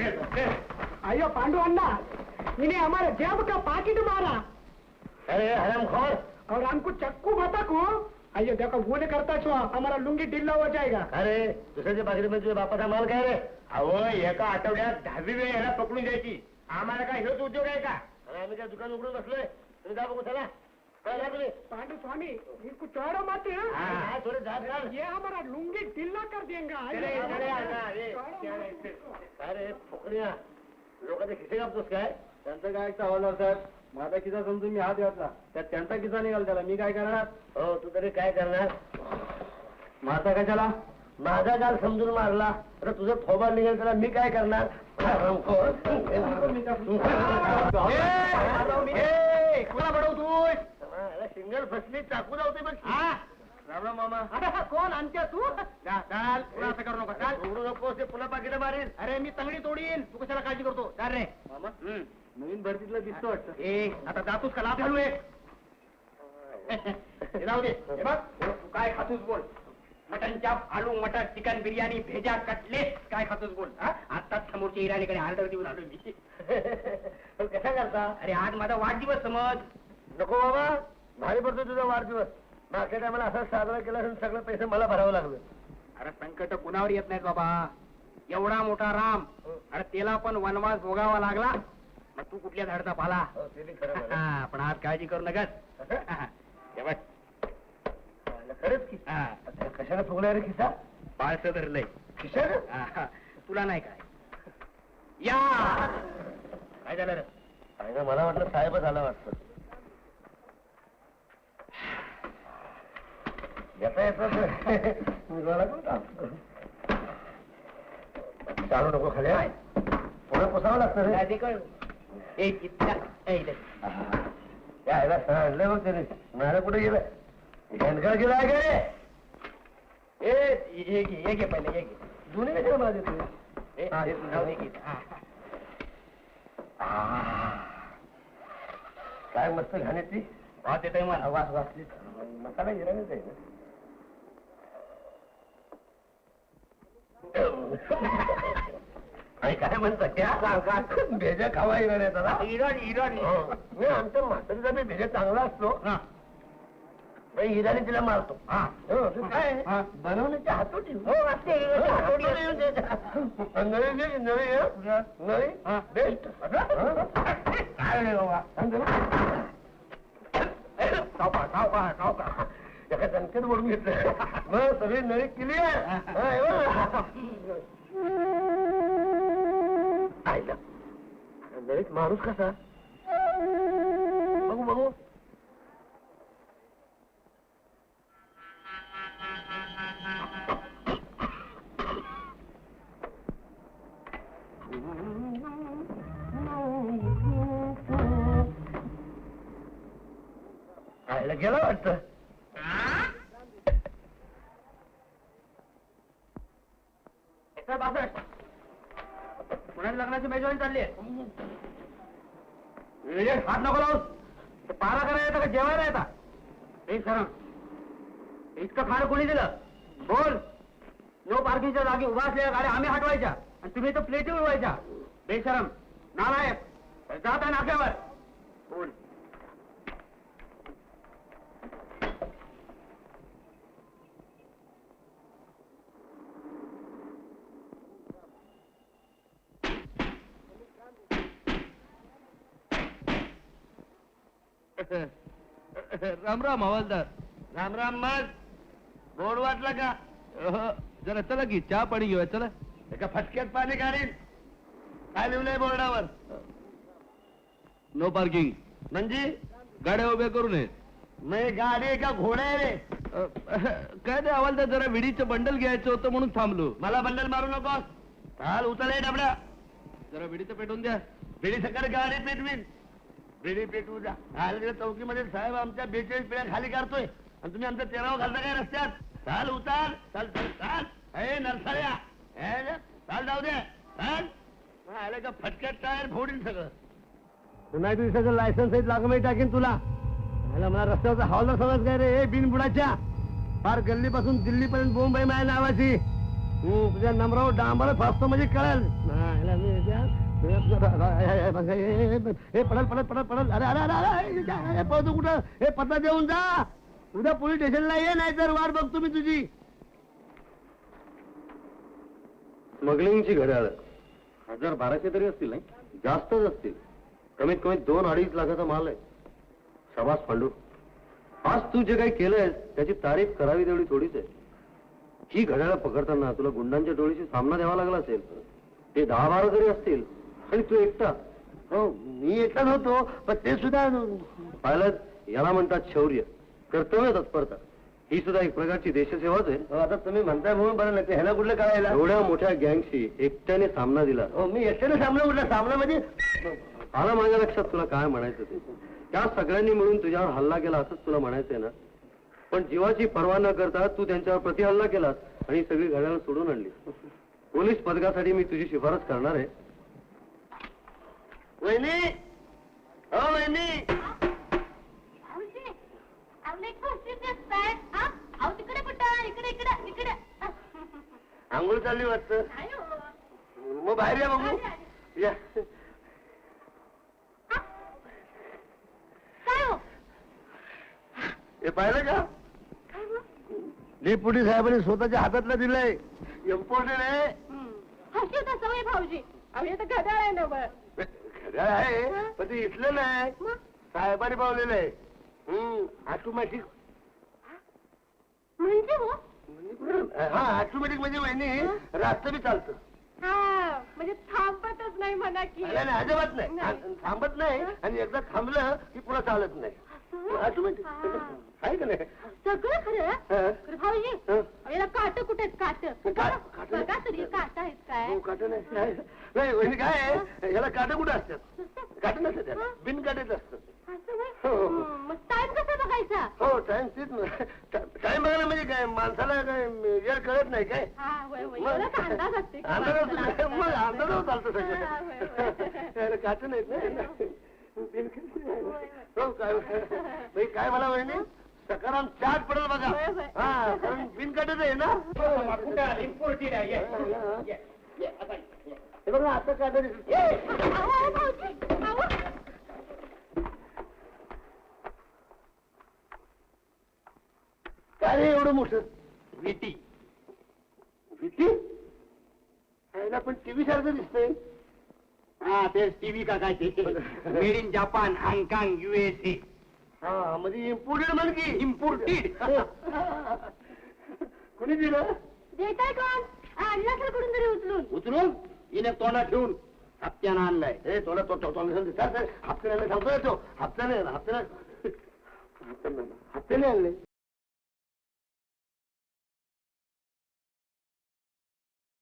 अयो पांडु अन्ना इन्हें हमारे जेब का पाकिट मारा। अरे हरामखोर और हमको चक्कू बता को। अयो देखो भूल करता छो हमारा लुंगी ढिल्ला हो जाएगा। अरे दुसऱ्याच्या पाकिटमध्ये तुझ्या बापाचा माल काय रे। अहो एका आठवड्यात दहावी वेळ याला पकडून द्यायची आम्हाला काय हेच उद्योग आहे का। अरे आम्ही काय दुकान उघडून बसलोय तुम्ही जा बघू चला। पांडु स्वामी इनको छोड़ो मत हाँ? हा, हा, थोडे जा जा. ये हमारा लुंगी ढिल्ला कर देंगे. अरे फुकण्या. लोकांचे खिसे कापतोस काय? त्यांचं काय ऐकता हवालदार साहेब माझा किस्सा समजून मी हात घातला. त्यात त्यांचा किस्सा निघाला त्याला. मी काय करणार? हो तू तरी काय करणार? माझा कशाला? माझा गाल समजून मारला. तर तुझं थोबा निघेल त्याला मी काय करणार? सिंगल फसली चाकू लावते बघ. राम राम मामा. कोण? आणते तू? जा, चाल पुन्हा असं करू नका चाल. सोडू नकोस ते पुन्हा पाकिट मारीन. अरे मी तंगडी तोडीन. तू कशाला काळजी करतो? चाल रे. मामा नवीन भरतीतला दिसतो वाटतं. ए आता जातोस का? लाभ घालू हे जाऊ दे. हे बघ. तू काय खातोस बोल? मटन चाप आलू मटर चिकन बिर्याणी भेजा कटलेट. काय खातोस बोल? हा? आत्ताच समोरच्या इराणीकडे ऑर्डर देऊन आलो मी. पण कसा करता? अरे आज माझा वाढदिवस समज. नको बाबा. भारी पडतो तुझा वाढदिवस. मागच्या टायमाला असा साजरा केला असेल सगळे पैसे मला भरावं लागलं. अरे संकट कुणावर येत नाहीत बाबा? एवढा मोठा राम. अरे त्याला पण वनवास भोगावा लागला. मग तू कुठल्या झाडचा पाला? हो, ते बी खरं बरं. हा, पण आज काळजी करू नका हे बघ. खरंच की. हा, आता कशाला फुगला रे खिसा? बाळसं धरलंय खिशानं? हा, तुला नाही काय? या! काय झालं रे? काय मला वाटलं साहेबच आला वाटतं. येता येता निघाला कोण का? चालू नको खाली आहे पुढे पुसावं लागतं रे. यायला सांडलं बघ त्याने. मला कुठे गेलं? हेनका गेला आहे ए, ये घे ये घे पहिले ये घे. दोन्ही कशाला मला देतो हा, जाऊ दे घे. काय मस्त घाण्याची वास येतोय मला. वास वाचली मसाला गिराणीच आहे आणि काय म्हणतात त्या सांगा? भेजा खावा इराण्याचा ना इराणी इराणी. हो. नाही, आमच्या म्हातारीचा बी भेजा चांगला असतो. हा. पण इराणी तिला मारतो. हा. हो, काय? हा. बनवण्याच्या हातोटी. हो असते. हातोटी नवी नवी नवी हं? नवी हा. बेस्ट. काय रे बाबा? सांग जरा. सावकाश एका दणक्यात बोलून घेतलं? मग सगळी नळी क्लिअर आयला नळीत माणूस कसा? बघू बघू. आयला गेला वाटतं? लग्नाची मेजवानी चालली आहे. हात नको लावूस. पारा करायला येतं का? जेवायला येतात एक सर इतकं खाणं कोणी दिलं? बोल. नो पार्किंगच्या जागी उभा असलेल्या गाड्या आम्ही हटवायच्या आणि तुम्ही तर प्लेटी उडवायच्या. बेशरम. नालायक. जात आहे नाक्यावर. बोल. राम राम हवालदार. राम राम मग. गोड वाटला का? अह, जरा चला की चहा पाणी घेऊया चला. एका फटक्यात पाणी काढीन. काय लिहिलंय बोर्डावर? नो पार्किंग म्हणजे? गाड्या उभ्या करू नये. नाही गाडी आहे का घोडा आहे रे. काय ते हवालदार जरा विडीचं बंडल घ्यायचं होतं म्हणून थांबलो. मला बंडल मारू नकोस. चाल उचल आहे डबड्या जरा विडीचं पेटवून द्या. बिडी सकट गाडी पेटवीन. बेडी पेटू द्या आलं चौकीमध्ये साहेब आमच्या बेचाळीस पिढ्या खाली काढतोय आणि तुम्ही आमच्या तेराव घालता काय रस्त्यात. चाल उतार चाल चाल चाल. हे नरसाळ्या. हे चाल जाऊ दे. चाल. आलं का फटक्यात टायर फोडीन सगळं. नाही तू सगळं लायसन्स आहेत लागून टाकीन तुला. मला मला रस्त्यावरचा हवालदार समज काय रे हे बिनबुडाच्या. फार गल्लीपासून दिल्लीपर्यंत बोंबाई माझ्या नावाची. तू तुझ्या नंबरावर डांबर फासतो म्हणजे कळेल. नाही, ह्याला मी हे पडल पडत पडल पडत अरे अरे अरे पळतो कुठं? हे पत्ता देऊन जा. उद्या पोलीस स्टेशनला ये नाही तर वाट बघतो मी तुझी. स्मगलिंगची घड्याळ. हजार बाराशे तरी असतील नाही? जास्तच असतील. कमीत कमी दोन अडीच लाखाचा माल आहे. शबास पांडू आज तू जे काही केलंयस त्याची तारीफ करावी तेवढी थोडीच आहे. ही घड्याळ पकडताना तुला गुंडांच्या टोळीशी सामना द्यावा लागला असेल ते दहा बारा जरी असतील आणि तू एकटा? हो मी एकटाच होतो पण ते सुद्धा पाहिलं याला म्हणतात शौर्य. कर्तव्य तत्परता. ही सुद्धा एक प्रकारची देशसेवाच आहे. हो, आता तुम्ही म्हणताय म्हणून बरं नाही ह्याला कुठलं करायला एवढ्या मोठ्या गँगशी एकट्याने सामना दिला. हो मी एकट्याने सामना कुठला? सामना म्हणजे आलं माझ्या लक्षात तुला काय म्हणायचं ते? त्या सगळ्यांनी मिळून तुझ्यावर हल्ला केला असंच तुला म्हणायचंय ना? पण जीवाची पर्वा न करता तू त्यांच्यावर प्रतिहल्ला केलास आणि सगळी घड्याळ सोडून आणली. पोलीस पदकासाठी मी तुझी शिफारस करणार आहे वहिनी हो वहिनी भाऊजी, अहो, लई खुशी दिसताय. हा? अहो, तिकडे कुठं? इकडे, इकडे, इकडे. आंघोळ चालली वाटतं हो. मग बाहेर या बघू. या हा? काय हो? हे पाहिलं का काय हो? डेप्युटी साहेबांनी स्वतःच्या हातातलं दिलंय इम्पॉर्टंट आहे हं. भाऊजी अहो हे तर घड्याळ आहे ना घड्याळ आहे पण ते इथलं नाही. साहेबांनी पावलेलं आहे. हम्म ऑटोमॅटिक म्हणजे हो? हा ऑटोमॅटिक म्हणजे वहिनी रास्त बी चालतं. हा म्हणजे थांबतच नाही म्हणा की. नाही, नाही, अजिबात नाही. थांबत नाही आणि एकदा थांबलं की पुढे चालत नाही. हा. आहे का नाही? सगळं खरं? हा. खरं भाऊजी हा. अहो, याला काट कुठे आहेत? काट. का- काटं? बघा तरी काट आहेत काय? हो, काटं नाही. नाही, नाही वहिनी काय आहे, ह्याला काटं कुठं असतात? काटं नसतात त्याला. हा. बिन काटेच असतं असं होय? हो. हं, मग टाइम कसा बघायचा? हो टाइम तेच टाइम बघायला म्हणजे काय? माणसाला काय वेळ कळत नाही काय? हा होय होय. मग- एवढा तर अंदाज असते की अंदाज असतो माणसाला काय? मग असं अंदाजावर चालतं हा, होय, होय. सगळं याला काटं नाहीत ना. हो काय बाई, काय मला वहिनी सकाराम चाट पडेल बघा होय, होय. हा कारण बिनकाटच आहे ना हे बघा आता काटा दिसत अहो, अहो, भाऊजी, अहो. काय रे एवढं मोठं विटी विटी याला पण टीव्ही सारखं दिसतंय हा तेच टीव्ही का काय ते made in Japan Hong Kong USA हा म्हणजे इम्पोर्टेड म्हण की इम्पोर्टेड कुणी दिलं देताय कोण आणला असेल कुठून तरी उचलून उचलून हिने तोंडात ठेवून हप्त्यानं आणलाय ए थोडा तो तो हप्त्याने सांगतोय तो हप्त्याने हप्त्याने हप्त्याने आणले